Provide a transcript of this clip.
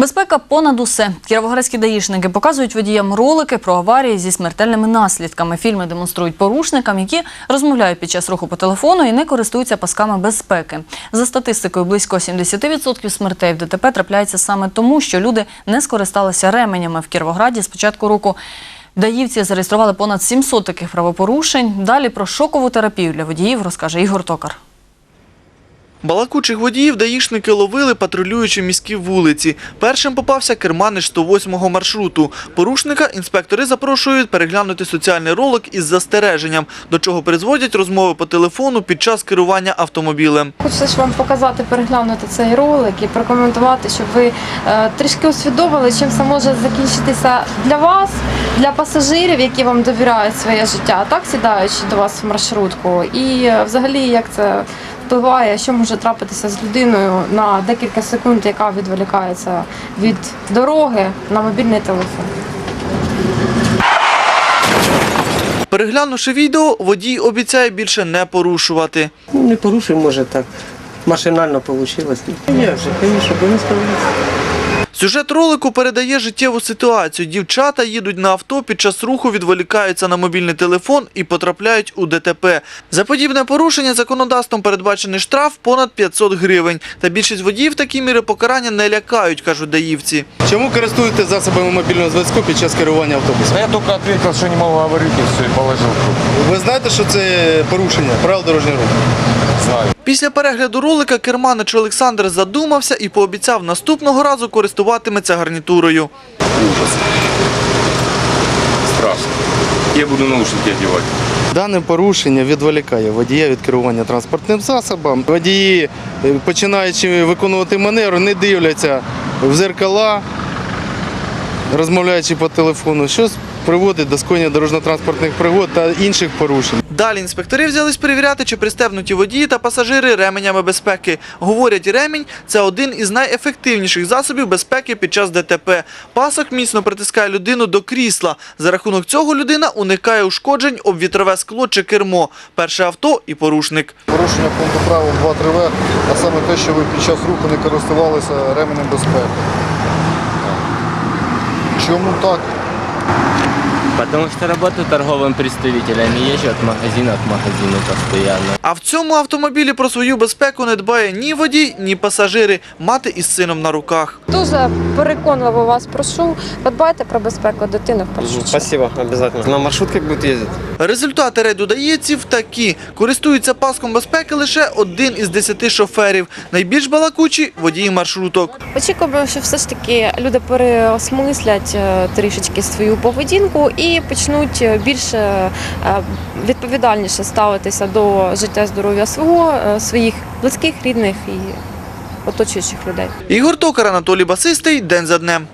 Безпека понад усе. Кіровоградські даїшники показують водіям ролики про аварії зі смертельними наслідками. Фільми демонструють порушникам, які розмовляють під час руху по телефону і не користуються пасками безпеки. За статистикою, близько 70% смертей в ДТП трапляється саме тому, що люди не скористалися ременями в Кіровограді з початку року. Даївці зареєстрували понад 700 таких правопорушень. Далі про шокову терапію для водіїв розкаже Ігор Токар. Балакучих водіїв даїшники ловили, патрулюючи міські вулиці. Першим попався керманич 108-го маршруту. Порушника інспектори запрошують переглянути соціальний ролик із застереженням, до чого призводять розмови по телефону під час керування автомобілем. Ж вам показати, переглянути цей ролик і прокоментувати, щоб ви е, трішки усвідомили, чим це може закінчитися для вас, для пасажирів, які вам довіряють своє життя, так сідаючи до вас в маршрутку, і е, взагалі як це впливає, що може трапитися з людиною на декілька секунд, яка відволікається від дороги на мобільний телефон. Переглянувши відео, водій обіцяє більше не порушувати. Ну, не порушив, може так. Машинально вийшло. Ні, вже звісно, бо не справляється. Сюжет ролику передає життєву ситуацію. Дівчата їдуть на авто, під час руху відволікаються на мобільний телефон і потрапляють у ДТП. За подібне порушення законодавством передбачений штраф понад 500 гривень. Та більшість водіїв такі міри покарання не лякають, кажуть даївці. Чому користуєтесь засобами мобільного зв'язку під час керування автобусом? Я только ответил, что не могу говорить, и все, положил трубку. Ви знаєте, що це порушення правил дорожнього руху? Знаю. Після перегляду ролика керманич Олександр задумався і пообіцяв наступного разу користуватиметься гарнітурою. Страшно. Я буду наушники одевать. Дане порушення відволікає водія від керування транспортним засобом. Водії, е, починаючи виконувати маневр, не дивляться в зеркала, розмовляючи по телефону, що приводить до скоєння дорожньо-транспортних пригод та інших порушень. Далі інспектори взялись перевіряти, чи пристебнуті водії та пасажири ременями безпеки. Говорять, ремінь – це один із найефективніших засобів безпеки під час ДТП. Пасок міцно притискає людину до крісла. За рахунок цього людина уникає ушкоджень об вітрове скло чи кермо. Перше авто і порушник. Порушення пункту правил 2-3В, а саме те, що ви під час руху не користувалися ременем безпеки. Чому так? Потому что работаю торговым представителем и езжу от магазина к магазину постоянно. А в цьому автомобілі про свою безпеку не дбає ні водій, ні пасажири. Мати із сином на руках. Дуже переконливо вас прошу, подбайте про безпеку дитини в першу чергу. Спасибо, обязательно. На маршрутках будет ездить. Результати рейду даєців такі. Користуються паском безпеки лише один із десяти шоферів. Найбільш балакучі – водії маршруток. Очікуємо, що все ж таки люди переосмислять е, трішечки свою поведінку і почнуть е, більше е, відповідальніше ставитися до життя здоров'я свого, е, своїх близьких, рідних і оточуючих людей. Ігор Токар, Анатолій Басистий. День за днем.